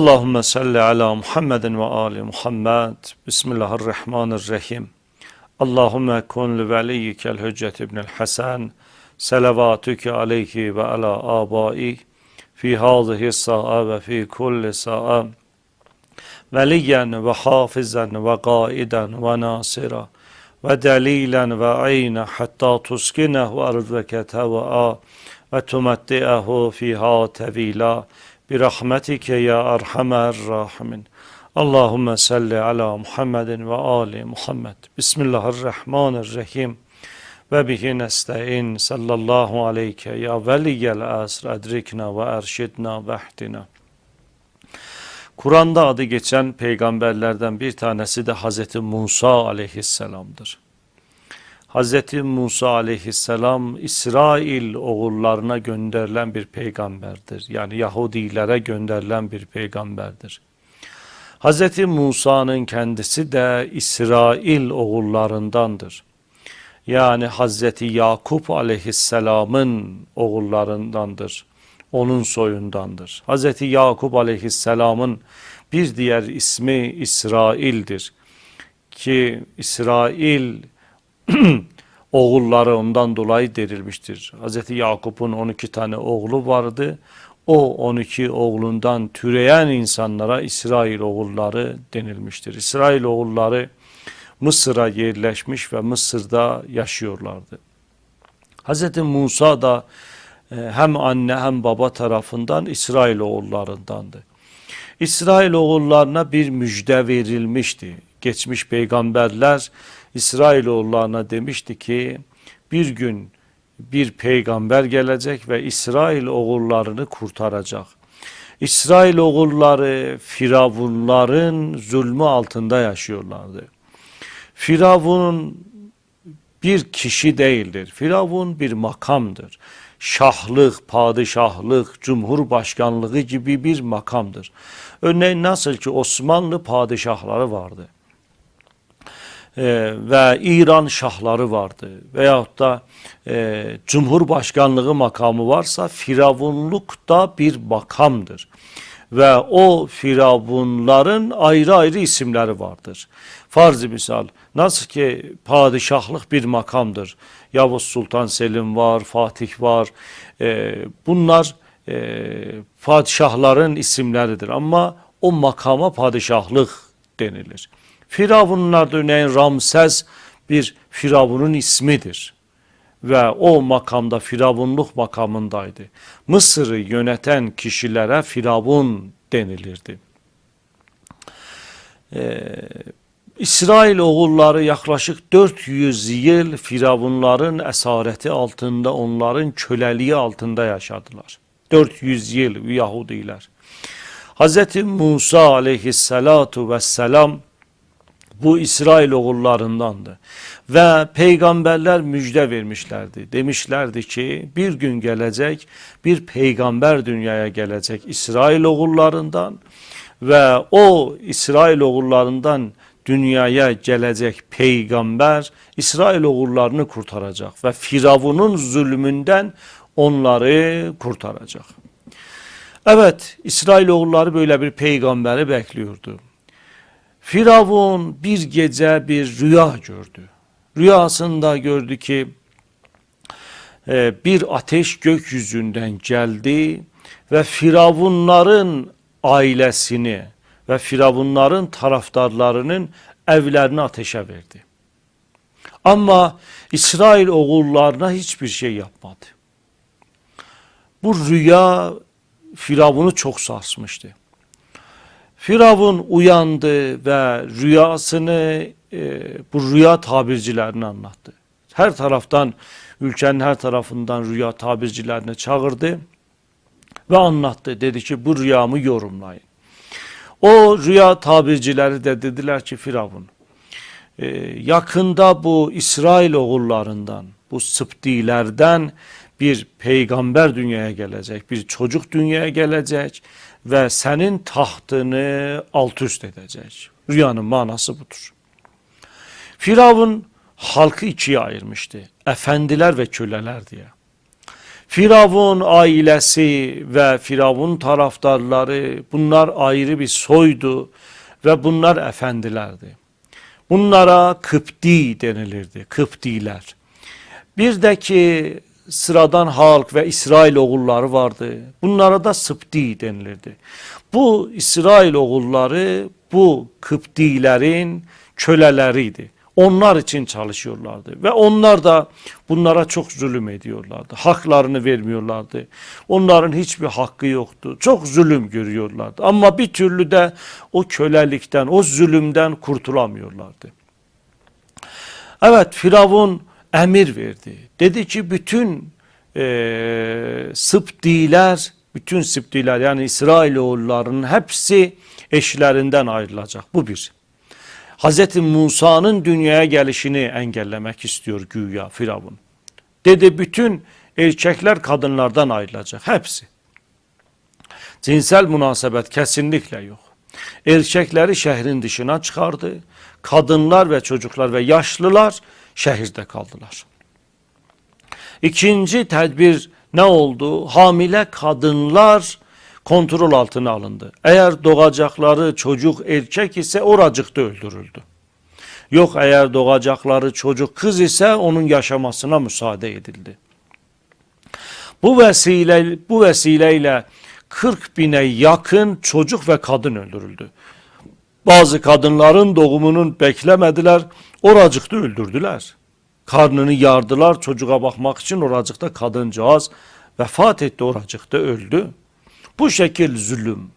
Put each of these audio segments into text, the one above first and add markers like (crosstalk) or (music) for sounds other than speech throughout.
Allahümme salli ala Muhammedin ve ali Muhammed. Bismillahirrahmanirrahim. Allahümme kun li veliyyikel hüccet ibnil Hasan. Selavatüke aleyhi ve ala abai. Fi hazihi sa'a ve fi kulli sa'a. Veliyen ve hafizan ve gaiden ve nasira. Ve delilen ve ayna hatta tuskinehu ardveke teva'a. Ve tumatti'ehu fiha tevila. Birahmetike ya erhamer rahimin. Allahümme salli ala Muhammedin ve ali Muhammed. Bismillahirrahmanirrahim. Ve bihi nesta'in sallallahu aleyke ya veliyel asr edrikna ve erşidna ve ehdina. Kur'an'da adı geçen peygamberlerden bir tanesi de Hazreti Musa aleyhisselamdır. Hazreti Musa aleyhisselam İsrail oğullarına gönderilen bir peygamberdir. Yani Yahudilere gönderilen bir peygamberdir. Hazreti Musa'nın kendisi de İsrail oğullarındandır. Yani Hazreti Yakup aleyhisselamın oğullarındandır. Onun soyundandır. Hazreti Yakup aleyhisselamın bir diğer ismi İsrail'dir. Ki İsrail (clears throat) oğulları ondan dolayı derilmiştir. Hz. Yakup'un 12 tane oğlu vardı. O 12 oğlundan türeyen insanlara İsrail oğulları denilmiştir. İsrail oğulları Mısır'a yerleşmiş ve Mısır'da yaşıyorlardı. Hz. Musa da e, hem anne hem baba tarafından İsrail oğullarındandı. İsrail oğullarına bir müjde verilmişti. Geçmiş peygamberler İsrailoğullarına demişti ki bir gün bir peygamber gelecek ve İsrail oğullarını kurtaracak. İsrail oğulları Firavunların zulmü altında yaşıyorlardı. Firavun bir kişi değildir. Firavun bir makamdır. Şahlık, padişahlık, cumhurbaşkanlığı gibi bir makamdır. Örneğin nasıl ki Osmanlı padişahları vardı e, ve İran şahları vardı veyahut da e, Cumhurbaşkanlığı makamı varsa Firavunluk da bir makamdır. Ve o firavunların ayrı ayrı isimleri vardır. Farz misal nasıl ki padişahlık bir makamdır. Yavuz Sultan Selim var, Fatih var. E, bunlar e, padişahların isimleridir ama o makama padişahlık denilir. Firavunlar da Ramses bir Firavun'un ismidir. Ve o makamda Firavunluk makamındaydı. Mısır'ı yöneten kişilere Firavun denilirdi. Ee, İsrail oğulları yaklaşık 400 yıl Firavunların esareti altında, onların köleliği altında yaşadılar. 400 yıl Yahudiler. Hz. Musa aleyhissalatu vesselam bu İsrail oğullarındandı. Ve peygamberler müjde vermişlerdi. Demişlerdi ki bir gün gelecek bir peygamber dünyaya gelecek İsrail oğullarından ve o İsrail oğullarından dünyaya gelecek peygamber İsrail oğullarını kurtaracak ve Firavun'un zulmünden onları kurtaracak. Evet İsrail oğulları böyle bir peygamberi bekliyordu. Firavun bir gece bir rüya gördü. Rüyasında gördü ki e, bir ateş gökyüzünden geldi ve Firavunların ailesini ve Firavunların taraftarlarının evlerini ateşe verdi. Ama İsrail oğullarına hiçbir şey yapmadı. Bu rüya Firavun'u çok sarsmıştı. Firavun uyandı ve rüyasını e, bu rüya tabircilerine anlattı. Her taraftan ülkenin her tarafından rüya tabircilerine çağırdı ve anlattı. Dedi ki bu rüyamı yorumlayın. O rüya tabircileri de dediler ki Firavun e, yakında bu İsrail oğullarından bu Sıptilerden bir peygamber dünyaya gelecek, bir çocuk dünyaya gelecek ve senin tahtını alt üst edecek. Rüyanın manası budur. Firavun halkı ikiye ayırmıştı. Efendiler ve köleler diye. Firavun ailesi ve Firavun taraftarları bunlar ayrı bir soydu ve bunlar efendilerdi. Bunlara Kıpti denilirdi, Kıptiler. Bir de ki sıradan halk ve İsrail oğulları vardı. Bunlara da Sıpti denilirdi. Bu İsrail oğulları bu Kıptilerin köleleriydi. Onlar için çalışıyorlardı ve onlar da bunlara çok zulüm ediyorlardı. Haklarını vermiyorlardı. Onların hiçbir hakkı yoktu. Çok zulüm görüyorlardı. Ama bir türlü de o kölelikten, o zulümden kurtulamıyorlardı. Evet Firavun emir verdi. Dedi ki bütün e, Sıptiler, bütün Sıptiler yani İsrailoğullarının hepsi eşlerinden ayrılacak. Bu bir. Hz. Musa'nın dünyaya gelişini engellemek istiyor güya Firavun. Dedi bütün erkekler kadınlardan ayrılacak. Hepsi. Cinsel münasebet kesinlikle yok. Erkekleri şehrin dışına çıkardı. Kadınlar ve çocuklar ve yaşlılar şehirde kaldılar. İkinci tedbir ne oldu? Hamile kadınlar kontrol altına alındı. Eğer doğacakları çocuk erkek ise oracıkta öldürüldü. Yok eğer doğacakları çocuk kız ise onun yaşamasına müsaade edildi. Bu vesile bu vesileyle 40 bine yakın çocuk ve kadın öldürüldü. Bazı kadınların doğumunun beklemediler, oracıkta öldürdüler. Karnını yardılar çocuğa bakmak için oracıkta kadıncağız vefat etti oracıkta öldü. Bu şekil zulüm.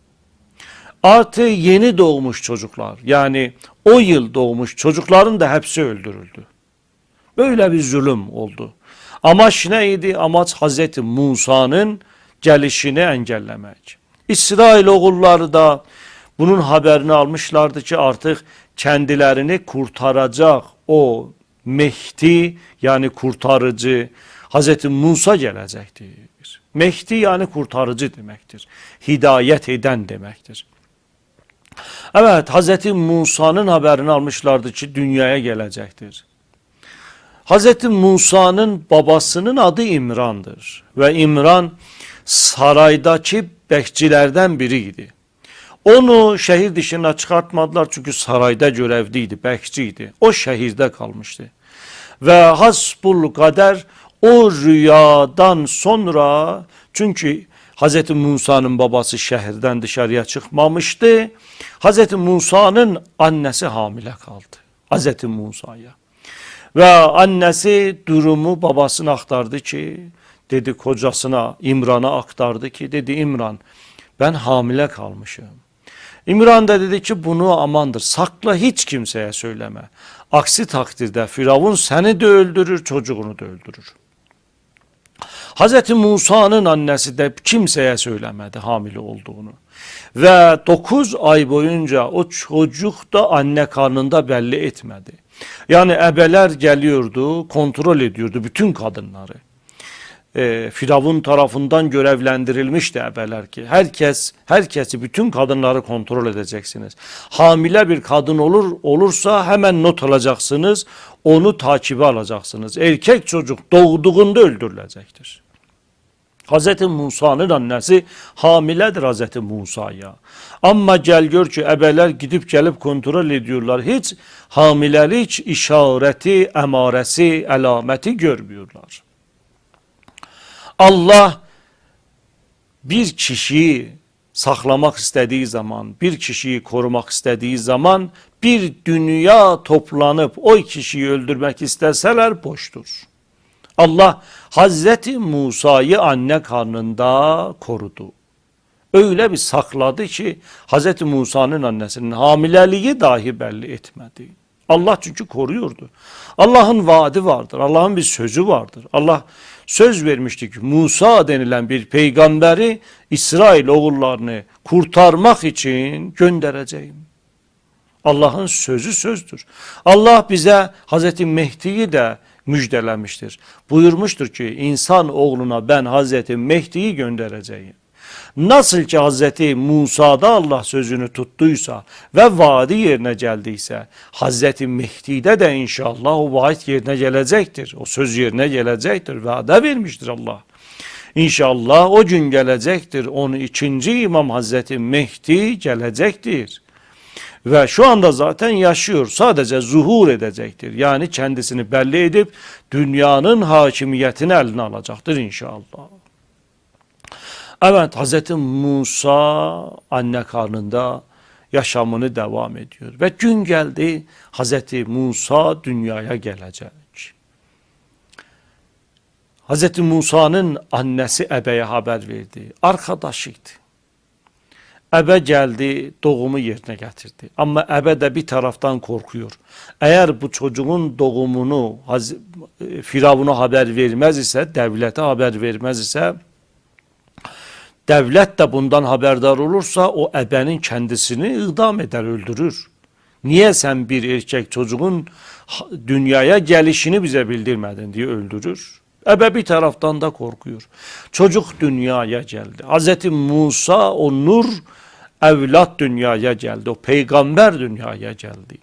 Artı yeni doğmuş çocuklar yani o yıl doğmuş çocukların da hepsi öldürüldü. Böyle bir zulüm oldu. Amaç neydi? Amaç Hazreti Musa'nın gelişini engellemek. İsrail oğulları da bunun haberini almışlardı ki artık kendilerini kurtaracak o Mehdi yani kurtarıcı Hazreti Musa gelecektir. Mehdi yani kurtarıcı demektir. Hidayet eden demektir. Evet Hazreti Musa'nın haberini almışlardı ki dünyaya gelecektir. Hazreti Musa'nın babasının adı İmran'dır. Ve İmran saraydaki bekçilerden biriydi. Onu şehir dışına çıkartmadılar çünkü sarayda görevliydi, bekçiydi. O şehirde kalmıştı. Ve hasbul kader o rüyadan sonra çünkü Hz. Musa'nın babası şehirden dışarıya çıkmamıştı. Hz. Musa'nın annesi hamile kaldı. Hz. Musa'ya. Ve annesi durumu babasına aktardı ki dedi kocasına İmran'a aktardı ki dedi İmran ben hamile kalmışım. İmran da dedi ki bunu amandır sakla hiç kimseye söyleme. Aksi takdirde Firavun seni de öldürür çocuğunu da öldürür. Hz. Musa'nın annesi de kimseye söylemedi hamile olduğunu. Ve 9 ay boyunca o çocuk da anne karnında belli etmedi. Yani ebeler geliyordu, kontrol ediyordu bütün kadınları. E, Firavun tarafından görevlendirilmişti ebeler ki herkes herkesi bütün kadınları kontrol edeceksiniz. Hamile bir kadın olur olursa hemen not alacaksınız. Onu takibe alacaksınız. Erkek çocuk doğduğunda öldürülecektir. Hz. Musa'nın annesi hamiledir Hz. Musa'ya. Ama gel gör ki ebeler gidip gelip kontrol ediyorlar. Hiç hamilelik işareti, emaresi, alameti görmüyorlar. Allah bir kişiyi saklamak istediği zaman, bir kişiyi korumak istediği zaman bir dünya toplanıp o kişiyi öldürmek isteseler boştur. Allah Hazreti Musa'yı anne karnında korudu. Öyle bir sakladı ki Hazreti Musa'nın annesinin hamileliği dahi belli etmedi. Allah çünkü koruyordu. Allah'ın vaadi vardır. Allah'ın bir sözü vardır. Allah söz vermişti ki Musa denilen bir peygamberi İsrail oğullarını kurtarmak için göndereceğim. Allah'ın sözü sözdür. Allah bize Hazreti Mehdi'yi de müjdelemiştir. Buyurmuştur ki insan oğluna ben Hazreti Mehdi'yi göndereceğim. Nasıl ki Hazreti Musa'da Allah sözünü tuttuysa ve vaadi yerine geldiyse Hazreti Mehdi'de de inşallah o vaat yerine gelecektir. O söz yerine gelecektir. Vade vermiştir Allah. İnşallah o gün gelecektir. Onu ikinci İmam Hazreti Mehdi gelecektir. Ve şu anda zaten yaşıyor. Sadece zuhur edecektir. Yani kendisini belli edip dünyanın hakimiyetini eline alacaktır inşallah. Evet Hz. Musa anne karnında yaşamını devam ediyor. Ve gün geldi Hz. Musa dünyaya gelecek. Hz. Musa'nın annesi Ebe'ye haber verdi. Arkadaşıydı. Ebe geldi, doğumu yerine getirdi. Ama Ebe de bir taraftan korkuyor. Eğer bu çocuğun doğumunu Haz- Firavun'a haber vermez ise, devlete haber vermez ise, devlet de bundan haberdar olursa o ebenin kendisini idam eder, öldürür. Niye sen bir erkek çocuğun dünyaya gelişini bize bildirmedin diye öldürür. Ebe bir taraftan da korkuyor. Çocuk dünyaya geldi. Hz. Musa o nur evlat dünyaya geldi. O peygamber dünyaya geldi.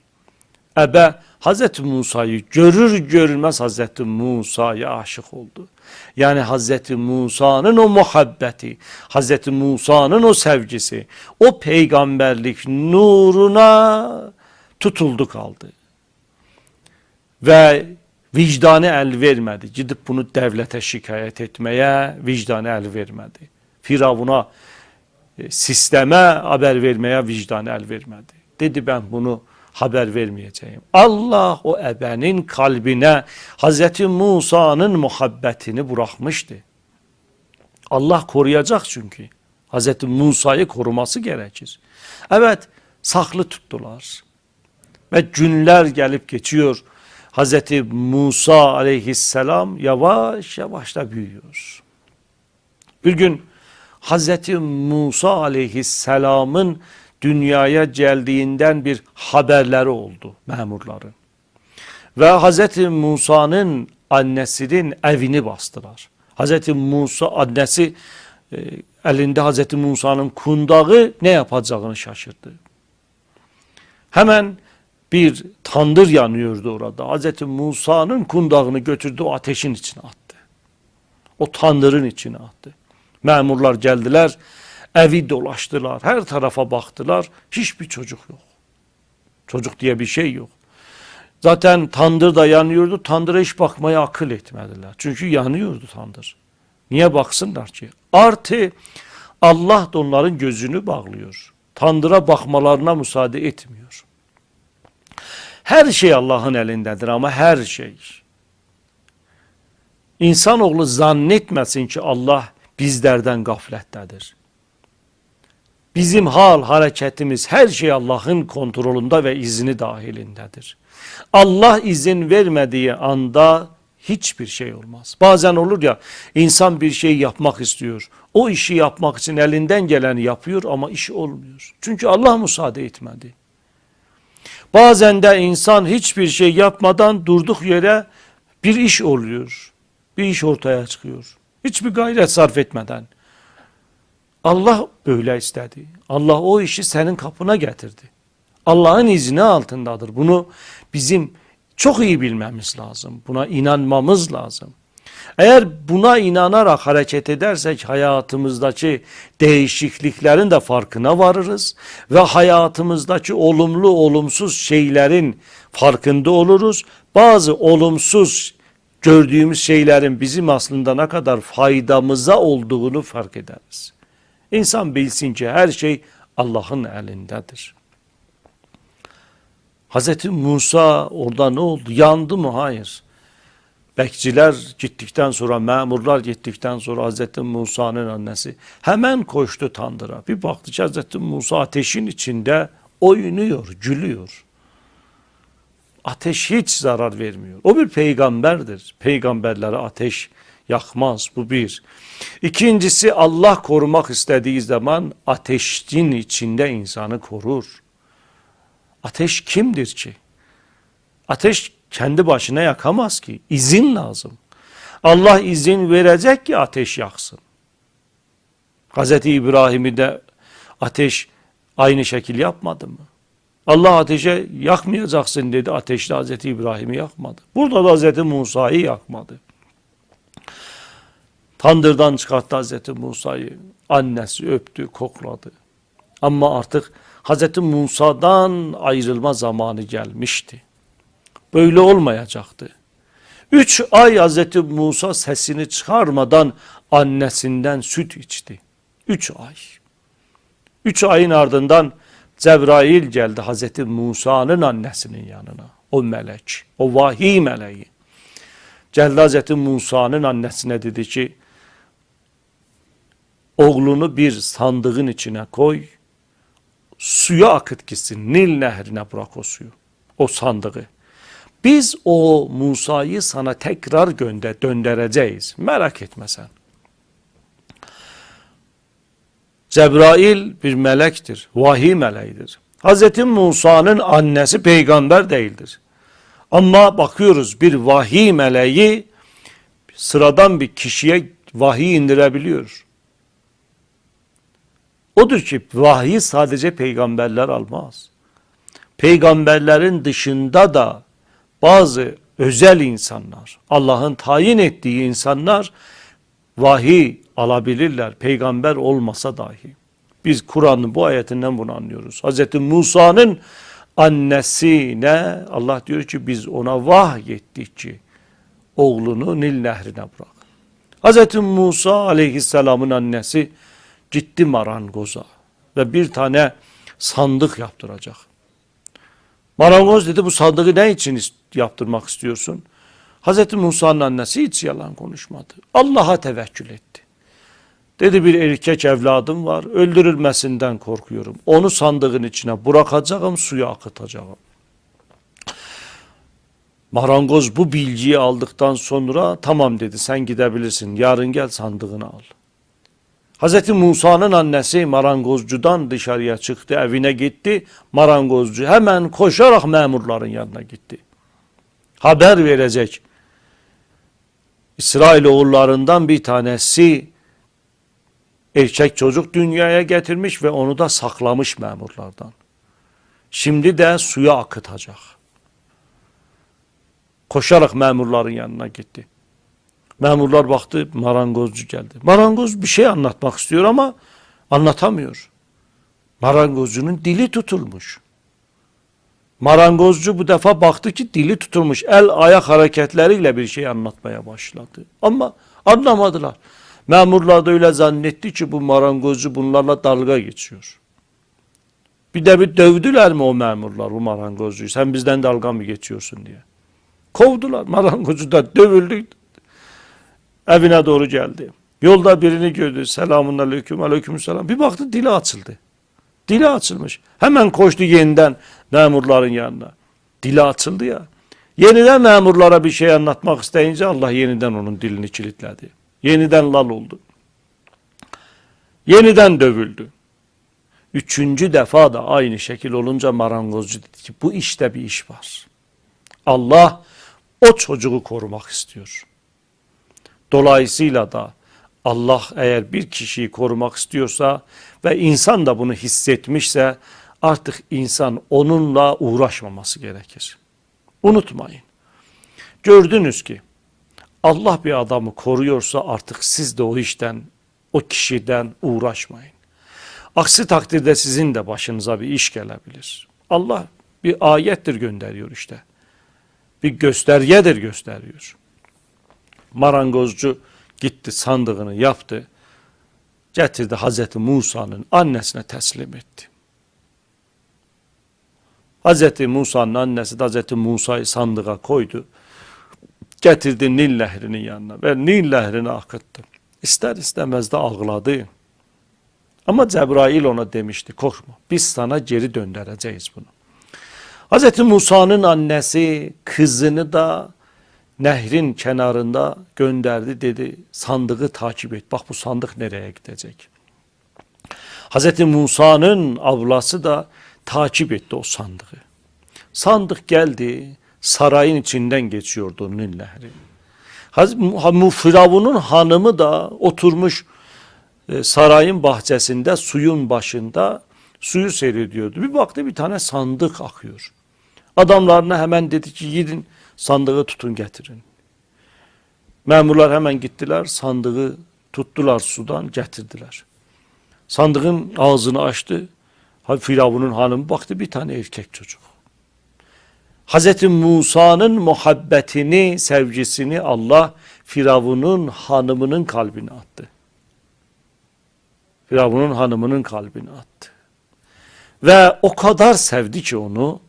Ebe Hz. Musa'yı görür görülmez Hz. Musa'ya aşık oldu. Yani Hz. Musa'nın o muhabbeti, Hz. Musa'nın o sevgisi, o peygamberlik nuruna tutuldu kaldı. Ve vicdanı el vermedi. Gidip bunu devlete şikayet etmeye vicdanı el vermedi. Firavuna e, sisteme haber vermeye vicdan el vermedi. Dedi ben bunu haber vermeyeceğim. Allah o ebenin kalbine Hz. Musa'nın muhabbetini bırakmıştı. Allah koruyacak çünkü. Hz. Musa'yı koruması gerekir. Evet saklı tuttular. Ve günler gelip geçiyor. Hz. Musa aleyhisselam yavaş yavaş da büyüyor. Bir gün Hz. Musa aleyhisselamın dünyaya geldiğinden bir haberleri oldu memurların. Ve Hz. Musa'nın annesinin evini bastılar. Hz. Musa annesi e, elinde Hz. Musa'nın kundağı ne yapacağını şaşırdı. Hemen bir tandır yanıyordu orada. Hz. Musa'nın kundağını götürdü o ateşin içine attı. O tandırın içine attı. Memurlar geldiler, evi dolaştılar, her tarafa baktılar. Hiçbir çocuk yok. Çocuk diye bir şey yok. Zaten tandır da yanıyordu. Tandıra hiç bakmaya akıl etmediler. Çünkü yanıyordu tandır. Niye baksınlar ki? Artı Allah da onların gözünü bağlıyor. Tandıra bakmalarına müsaade etmiyor. Her şey Allah'ın elindedir ama her şey. İnsanoğlu zannetmesin ki Allah bizlerden gaflettedir. Bizim hal, hareketimiz her şey Allah'ın kontrolünde ve izni dahilindedir. Allah izin vermediği anda hiçbir şey olmaz. Bazen olur ya insan bir şey yapmak istiyor. O işi yapmak için elinden geleni yapıyor ama iş olmuyor. Çünkü Allah müsaade etmedi. Bazen de insan hiçbir şey yapmadan durduk yere bir iş oluyor. Bir iş ortaya çıkıyor. Hiçbir gayret sarf etmeden. Allah böyle istedi. Allah o işi senin kapına getirdi. Allah'ın izni altındadır. Bunu bizim çok iyi bilmemiz lazım. Buna inanmamız lazım. Eğer buna inanarak hareket edersek hayatımızdaki değişikliklerin de farkına varırız ve hayatımızdaki olumlu olumsuz şeylerin farkında oluruz. Bazı olumsuz gördüğümüz şeylerin bizim aslında ne kadar faydamıza olduğunu fark ederiz. İnsan bilsin ki her şey Allah'ın elindedir. Hz. Musa orada ne oldu? Yandı mı? Hayır. Bekçiler gittikten sonra, memurlar gittikten sonra Hz. Musa'nın annesi hemen koştu tandıra. Bir baktı ki Hz. Musa ateşin içinde oynuyor, gülüyor. Ateş hiç zarar vermiyor. O bir peygamberdir. Peygamberlere ateş yakmaz. Bu bir. İkincisi Allah korumak istediği zaman ateşin içinde insanı korur. Ateş kimdir ki? Ateş kendi başına yakamaz ki. İzin lazım. Allah izin verecek ki ateş yaksın. Hz. İbrahim'i de ateş aynı şekil yapmadı mı? Allah ateşe yakmayacaksın dedi. Ateşle Hz. İbrahim'i yakmadı. Burada da Hz. Musa'yı yakmadı. Tandırdan çıkarttı Hazreti Musa'yı. Annesi öptü, kokladı. Ama artık Hazreti Musa'dan ayrılma zamanı gelmişti. Böyle olmayacaktı. Üç ay Hazreti Musa sesini çıkarmadan annesinden süt içti. Üç ay. Üç ayın ardından Cebrail geldi Hazreti Musa'nın annesinin yanına. O melek, o vahiy meleği. Geldi Hazreti Musa'nın annesine dedi ki, oğlunu bir sandığın içine koy, suya akıt gitsin, Nil nehrine bırak o suyu, o sandığı. Biz o Musa'yı sana tekrar gönder, döndüreceğiz. Merak etme sen. Cebrail bir melektir, vahiy meleğidir. Hazreti Musa'nın annesi peygamber değildir. Ama bakıyoruz bir vahiy meleği sıradan bir kişiye vahiy indirebiliyor. Odur ki vahiy sadece peygamberler almaz. Peygamberlerin dışında da bazı özel insanlar, Allah'ın tayin ettiği insanlar vahiy alabilirler. Peygamber olmasa dahi. Biz Kur'an'ın bu ayetinden bunu anlıyoruz. Hz. Musa'nın annesine Allah diyor ki biz ona vahyettik ki oğlunu Nil nehrine bırak. Hz. Musa aleyhisselamın annesi gitti marangoza ve bir tane sandık yaptıracak. Marangoz dedi bu sandığı ne için yaptırmak istiyorsun? Hz. Musa'nın annesi hiç yalan konuşmadı. Allah'a tevekkül etti. Dedi bir erkek evladım var öldürülmesinden korkuyorum. Onu sandığın içine bırakacağım suya akıtacağım. Marangoz bu bilgiyi aldıktan sonra tamam dedi sen gidebilirsin yarın gel sandığını al. Hz. Musa'nın annesi marangozcudan dışarıya çıktı evine gitti. Marangozcu hemen koşarak memurların yanına gitti. Haber verecek. İsrail oğullarından bir tanesi erkek çocuk dünyaya getirmiş ve onu da saklamış memurlardan. Şimdi de suya akıtacak. Koşarak memurların yanına gitti. Memurlar baktı marangozcu geldi. Marangoz bir şey anlatmak istiyor ama anlatamıyor. Marangozcunun dili tutulmuş. Marangozcu bu defa baktı ki dili tutulmuş. El ayak hareketleriyle bir şey anlatmaya başladı. Ama anlamadılar. Memurlar da öyle zannetti ki bu marangozcu bunlarla dalga geçiyor. Bir de bir dövdüler mi o memurlar bu marangozcuyu? Sen bizden dalga mı geçiyorsun diye. Kovdular. Marangozcu da dövüldü. Evine doğru geldi. Yolda birini gördü. Selamun aleyküm, aleyküm selam. Bir baktı dili açıldı. Dili açılmış. Hemen koştu yeniden memurların yanına. Dili açıldı ya. Yeniden memurlara bir şey anlatmak isteyince Allah yeniden onun dilini kilitledi. Yeniden lal oldu. Yeniden dövüldü. Üçüncü defa da aynı şekil olunca marangozcu dedi ki bu işte bir iş var. Allah o çocuğu korumak istiyor. Dolayısıyla da Allah eğer bir kişiyi korumak istiyorsa ve insan da bunu hissetmişse artık insan onunla uğraşmaması gerekir. Unutmayın. Gördünüz ki Allah bir adamı koruyorsa artık siz de o işten, o kişiden uğraşmayın. Aksi takdirde sizin de başınıza bir iş gelebilir. Allah bir ayettir gönderiyor işte. Bir göstergedir gösteriyor. Marangozcu gitti sandığını yaptı. Getirdi Hazreti Musa'nın annesine teslim etti. Hazreti Musa'nın annesi de Hazreti Musa'yı sandığa koydu. Getirdi Nil nehrinin yanına ve Nil nehrini akıttı. İster istemez de ağladı. Ama Cebrail ona demişti korkma biz sana geri döndüreceğiz bunu. Hazreti Musa'nın annesi kızını da nehrin kenarında gönderdi dedi sandığı takip et. Bak bu sandık nereye gidecek. Hazreti Musa'nın ablası da takip etti o sandığı. Sandık geldi sarayın içinden geçiyordu Nil Nehri. Firavun'un hanımı da oturmuş e, sarayın bahçesinde suyun başında suyu seyrediyordu. Bir baktı bir tane sandık akıyor. Adamlarına hemen dedi ki gidin sandığı tutun getirin. Memurlar hemen gittiler sandığı Tuttular sudan getirdiler. Sandığın ağzını açtı. Firavun'un hanımı baktı bir tane erkek çocuk. Hazreti Musa'nın muhabbetini, sevgisini Allah Firavun'un hanımının kalbine attı. Firavun'un hanımının kalbine attı. Ve o kadar sevdi ki onu,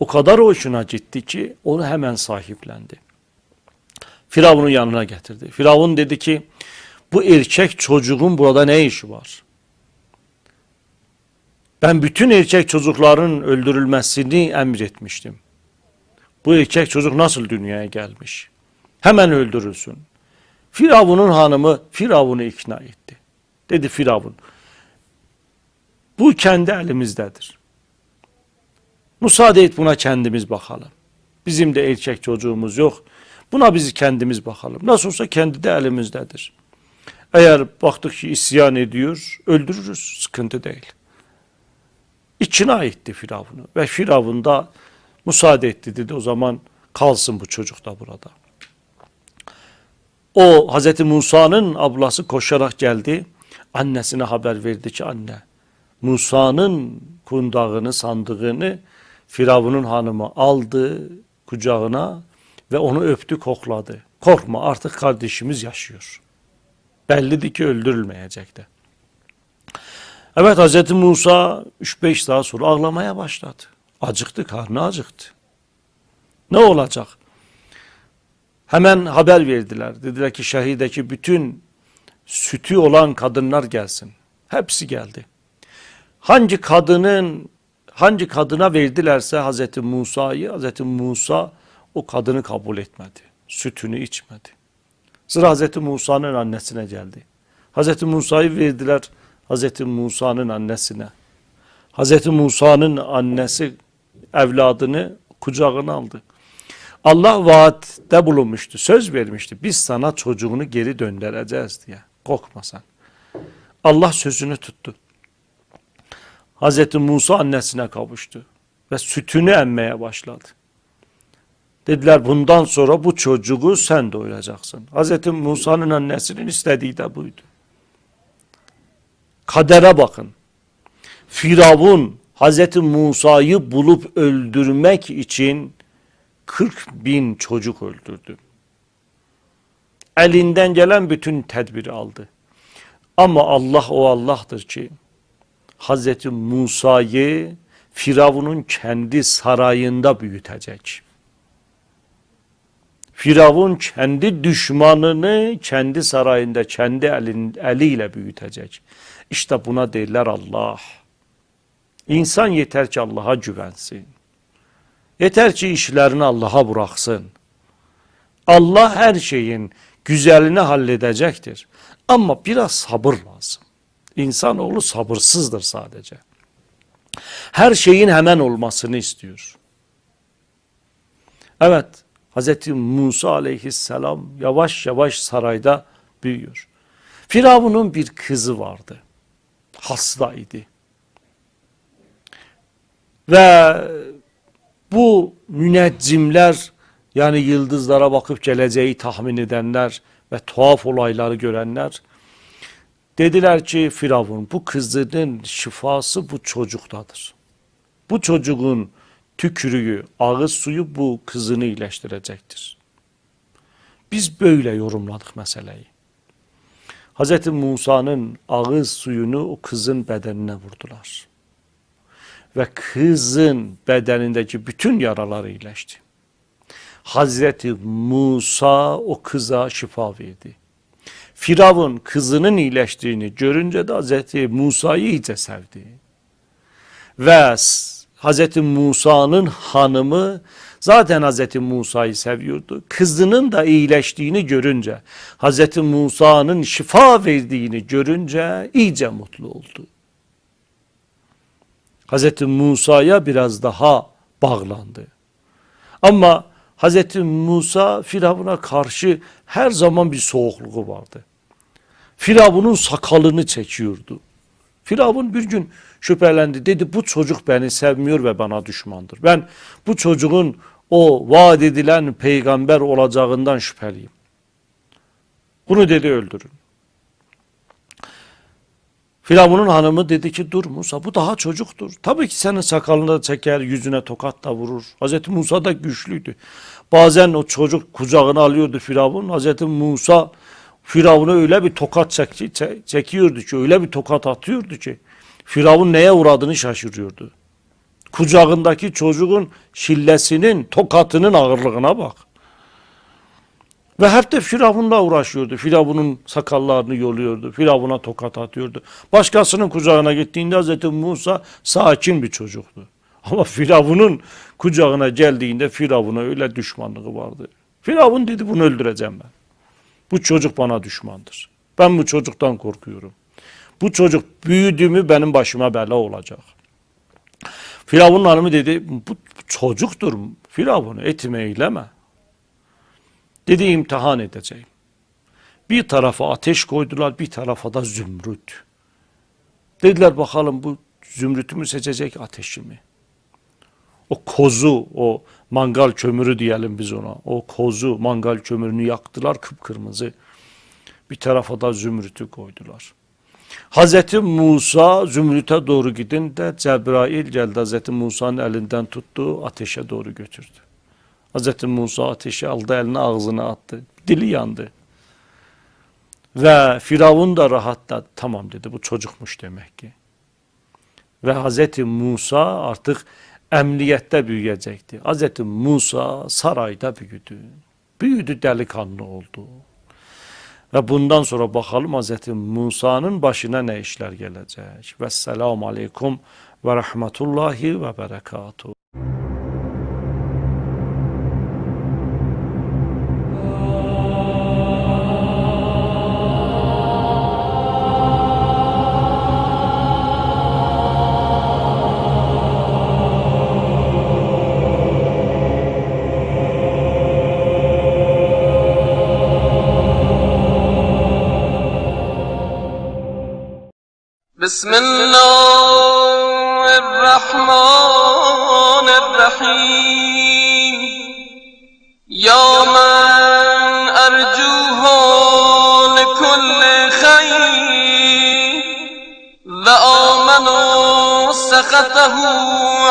o kadar hoşuna gitti ki onu hemen sahiplendi. Firavun'un yanına getirdi. Firavun dedi ki bu erkek çocuğun burada ne işi var? Ben bütün erkek çocukların öldürülmesini emretmiştim. Bu erkek çocuk nasıl dünyaya gelmiş? Hemen öldürülsün. Firavun'un hanımı Firavun'u ikna etti. Dedi Firavun. Bu kendi elimizdedir. Müsaade et buna kendimiz bakalım. Bizim de erkek çocuğumuz yok. Buna biz kendimiz bakalım. Nasıl olsa kendi de elimizdedir. Eğer baktık ki isyan ediyor, öldürürüz. Sıkıntı değil. İçine etti Firavun'u. Ve Firavun da müsaade etti dedi. O zaman kalsın bu çocuk da burada. O Hazreti Musa'nın ablası koşarak geldi. Annesine haber verdi ki anne Musa'nın kundağını sandığını Firavun'un hanımı aldı kucağına ve onu öptü kokladı. Korkma artık kardeşimiz yaşıyor. Bellidir ki öldürülmeyecekti. Evet Hz. Musa 3-5 saat sonra ağlamaya başladı. Acıktı, karnı acıktı. Ne olacak? Hemen haber verdiler. Dediler ki şehideki bütün sütü olan kadınlar gelsin. Hepsi geldi. Hangi kadının hangi kadına verdilerse Hazreti Musa'yı Hazreti Musa o kadını kabul etmedi. Sütünü içmedi. Sıra Hazreti Musa'nın annesine geldi. Hazreti Musa'yı verdiler Hazreti Musa'nın annesine. Hazreti Musa'nın annesi evladını kucağına aldı. Allah vaatte bulunmuştu, söz vermişti. Biz sana çocuğunu geri döndüreceğiz diye. Korkma sen. Allah sözünü tuttu. Hazreti Musa annesine kavuştu ve sütünü emmeye başladı. Dediler bundan sonra bu çocuğu sen doyuracaksın. Hazreti Musa'nın annesinin istediği de buydu. Kadere bakın. Firavun Hazreti Musa'yı bulup öldürmek için 40 bin çocuk öldürdü. Elinden gelen bütün tedbiri aldı. Ama Allah o Allah'tır ki Hazreti Musa'yı Firavun'un kendi sarayında büyütecek. Firavun kendi düşmanını kendi sarayında kendi elin, eliyle büyütecek. İşte buna derler Allah. İnsan yeter ki Allah'a güvensin. Yeter ki işlerini Allah'a bıraksın. Allah her şeyin güzelini halledecektir. Ama biraz sabır lazım. İnsanoğlu sabırsızdır sadece. Her şeyin hemen olmasını istiyor. Evet, Hz. Musa aleyhisselam yavaş yavaş sarayda büyüyor. Firavun'un bir kızı vardı. Hastaydı. Ve bu müneccimler yani yıldızlara bakıp geleceği tahmin edenler ve tuhaf olayları görenler dediler ki Firavun bu kızının şifası bu çocuktadır. Bu çocuğun tükürüğü, ağız suyu bu kızını iyileştirecektir. Biz böyle yorumladık meseleyi. Hz. Musa'nın ağız suyunu o kızın bedenine vurdular. Ve kızın bedenindeki bütün yaralar iyileşti. Hazreti Musa o kıza şifa verdi. Firavun kızının iyileştiğini görünce de Hazreti Musa'yı iyice sevdi. Ve Hazreti Musa'nın hanımı zaten Hazreti Musa'yı seviyordu. Kızının da iyileştiğini görünce, Hazreti Musa'nın şifa verdiğini görünce iyice mutlu oldu. Hazreti Musa'ya biraz daha bağlandı. Ama Hazreti Musa Firavun'a karşı her zaman bir soğukluğu vardı. Firavun'un sakalını çekiyordu. Firavun bir gün şüphelendi. Dedi bu çocuk beni sevmiyor ve bana düşmandır. Ben bu çocuğun o vaat edilen peygamber olacağından şüpheliyim. Bunu dedi öldürün. Firavun'un hanımı dedi ki dur Musa bu daha çocuktur. Tabii ki senin sakalını da çeker yüzüne tokat da vurur. Hazreti Musa da güçlüydü. Bazen o çocuk kucağına alıyordu Firavun. Hazreti Musa Firavun'a öyle bir tokat çek, çek- çekiyordu ki öyle bir tokat atıyordu ki Firavun neye uğradığını şaşırıyordu. Kucağındaki çocuğun şillesinin tokatının ağırlığına bak. Ve hep de Firavun'la uğraşıyordu. Firavun'un sakallarını yoluyordu. Firavun'a tokat atıyordu. Başkasının kucağına gittiğinde Hz. Musa sakin bir çocuktu. (laughs) Ama Firavun'un kucağına geldiğinde Firavun'a öyle düşmanlığı vardı. Firavun dedi bunu öldüreceğim ben. Bu çocuk bana düşmandır. Ben bu çocuktan korkuyorum. Bu çocuk büyüdü mü benim başıma bela olacak. Firavun'un hanımı dedi bu çocuktur. Firavun'u etime eyleme. Dedi imtihan edeceğim. Bir tarafa ateş koydular, bir tarafa da zümrüt. Dediler bakalım bu zümrütü mü seçecek ateşi mi? O kozu, o mangal kömürü diyelim biz ona. O kozu, mangal kömürünü yaktılar kıpkırmızı. Bir tarafa da zümrütü koydular. Hazreti Musa zümrüte doğru gidince Cebrail geldi Hazreti Musa'nın elinden tuttu ateşe doğru götürdü. Hazreti Musa ateşi aldı eline ağzına attı. Dili yandı. Ve Firavun da rahatladı. Tamam dedi bu çocukmuş demek ki. Ve Hazreti Musa artık emniyette büyüyecekti. Hazreti Musa sarayda büyüdü. Büyüdü delikanlı oldu. Ve bundan sonra bakalım Hazreti Musa'nın başına ne işler gelecek. Vesselamu aleyküm ve rahmetullahi ve berekatuhu. بسم الله الرحمن الرحيم. يا من أرجوه لكل خير. وآمن سخطه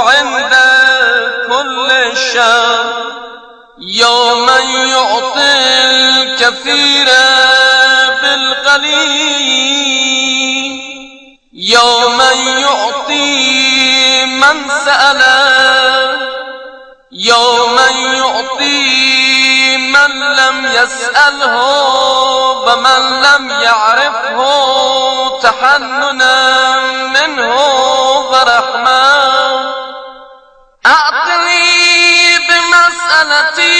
عند كل شر. يا من يعطي الكثير بالقليل. يا من يعطي من سأل يا من يعطي من لم يسأله ومن لم يعرفه تحننا منه ورحمة. أعطني بمسألتي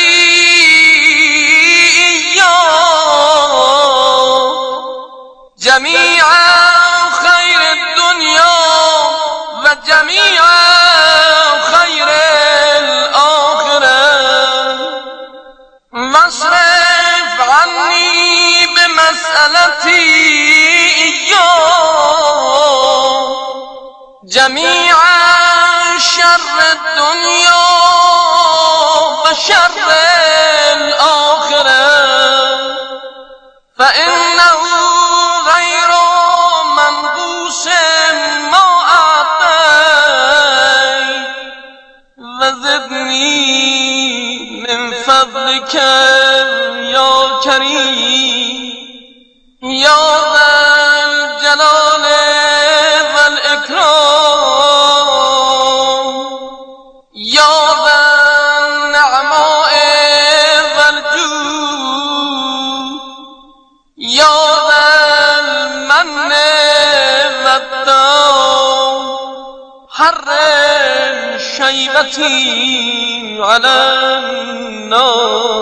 إياه جميع خير دنیا و جمیع خیر الآخره مصرف عنی به مسئلتی یا جمیع شر دنیا و شر یا ذل جلال و الاکرام یا ذل نعماء و الجود یا ذل من و هر شیبتی علی النار